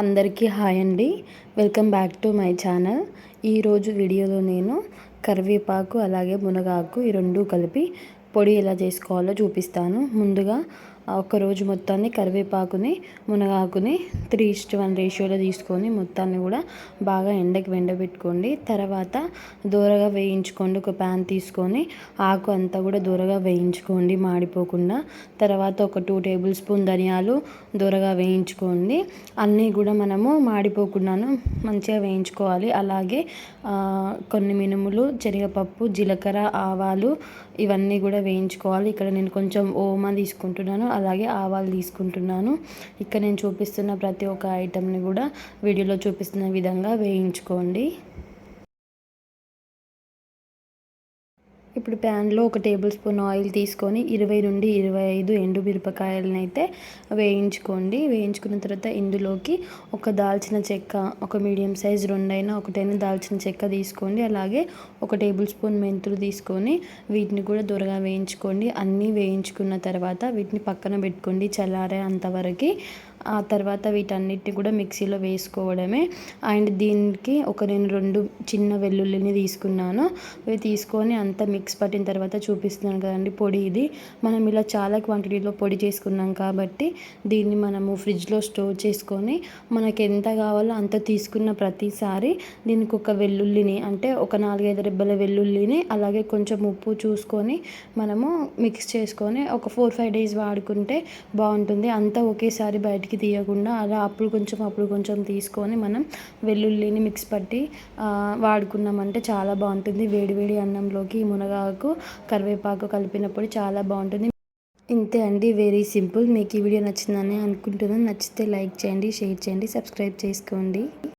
అందరికీ హాయ్ అండి. Welcome back to my channel. ఈరోజు వీడియోలో నేను కరివేపాకు అలాగే మునగాకు ఈ రెండు కలిపి పొడి ఎలా చేసుకోవాలో చూపిస్తాను. ముందుగా ఒక రోజు మొత్తాన్ని కరివేపాకుని మునగాకుని త్రీ ఇస్ట్ వన్ రేషియోలో తీసుకొని మొత్తాన్ని కూడా బాగా ఎండకి ఎండబెట్టుకోండి తర్వాత దూరగా వేయించుకోండి. ఒక ప్యాన్ తీసుకొని ఆకు అంతా కూడా దూరగా వేయించుకోండి మాడిపోకుండా. తర్వాత ఒక టూ టేబుల్ స్పూన్ ధనియాలు దూరగా వేయించుకోండి. అన్నీ కూడా మనము మాడిపోకుండాను మంచిగా వేయించుకోవాలి. అలాగే కొన్ని మినుములు శనగపప్పు జీలకర్ర ఆవాలు ఇవన్నీ కూడా వేయించుకోవాలి. ఇక్కడ నేను కొంచెం ఓమా తీసుకుంటున్నాను. అలాగే ఆవాలు తీసుకుంటున్నాను. ఇక్కడ నేను చూపిస్తున్న ప్రతి ఒక్క ఐటెంని కూడా వీడియోలో చూపిస్తున్న విధంగా వేయించుకోండి. ఇప్పుడు ప్యాన్లో ఒక టేబుల్ స్పూన్ ఆయిల్ తీసుకొని ఇరవై నుండి ఇరవై ఐదు ఎండు మిరపకాయలను అయితే వేయించుకోండి. వేయించుకున్న తర్వాత ఇందులోకి ఒక దాల్చిన చెక్క ఒక మీడియం సైజ్ రెండైనా ఒకటైనా దాల్చిన చెక్క తీసుకోండి. అలాగే ఒక టేబుల్ స్పూన్ మెంతులు తీసుకొని వీటిని కూడా దూరగా వేయించుకోండి. అన్నీ వేయించుకున్న తర్వాత వీటిని పక్కన పెట్టుకోండి చల్లారే అంతవరకు ఆ తర్వాత వీటన్నిటిని కూడా మిక్సీలో వేసుకోవడమే. అండ్ దీనికి ఒక నేను రెండు చిన్న వెల్లుల్లిని తీసుకున్నాను. ఇవి తీసుకొని అంతా మిక్స్ పట్టిన తర్వాత చూపిస్తున్నాను కదండి పొడి ఇది. మనం ఇలా చాలా క్వాంటిటీలో పొడి చేసుకున్నాం కాబట్టి దీన్ని మనము ఫ్రిడ్జ్లో స్టోర్ చేసుకొని మనకి ఎంత కావాలో అంత తీసుకున్న ప్రతిసారి దీనికి ఒక వెల్లుల్లిని అంటే ఒక నాలుగైదు రెబ్బల వెల్లుల్లిని అలాగే కొంచెం ఉప్పు చూసుకొని మనము మిక్స్ చేసుకొని ఒక ఫోర్ ఫైవ్ డేస్ వాడుకుంటే బాగుంటుంది. అంతా ఒకేసారి బయటికి పైకి తీయకుండా అలా అప్పుడు కొంచెం అప్పుడు కొంచెం తీసుకొని మనం వెల్లుల్లిని మిక్స్ పట్టి వాడుకున్నామంటే చాలా బాగుంటుంది. వేడివేడి అన్నంలోకి మునగాకు కరివేపాకు కలిపినప్పుడు చాలా బాగుంటుంది. ఇంతే అండి. వెరీ సింపుల్ మీకు ఈ వీడియో నచ్చిందని అనుకుంటున్నాను. నచ్చితే లైక్ చేయండి షేర్ చేయండి సబ్స్క్రైబ్ చేసుకోండి.